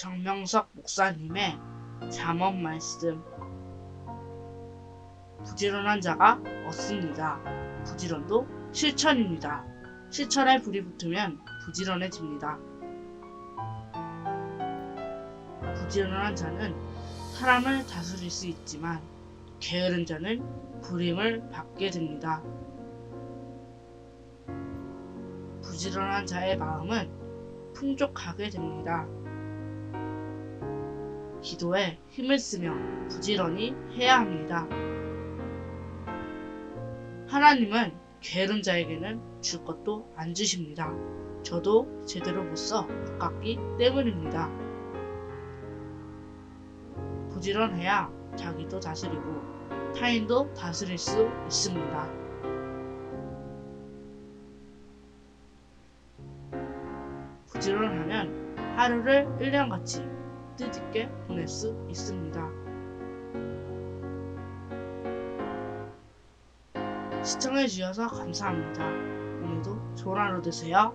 정명석 목사님의 잠언 말씀. 부지런한 자가 얻습니다. 부지런도 실천입니다. 실천에 불이 붙으면 부지런해집니다. 부지런한 자는 사람을 다스릴 수 있지만 게으른 자는 불임을 받게 됩니다. 부지런한 자의 마음은 풍족하게 됩니다. 기도에 힘을 쓰며 부지런히 해야 합니다. 하나님은 게으른 자에게는 줄 것도 안 주십니다. 저도 제대로 못 써 아깝기 때문입니다. 부지런해야 자기도 다스리고 타인도 다스릴 수 있습니다. 부지런하면 하루를 1년같이 뜻있게 보낼 수 있습니다. 시청해주셔서 감사합니다. 오늘도 좋은 하루 되세요.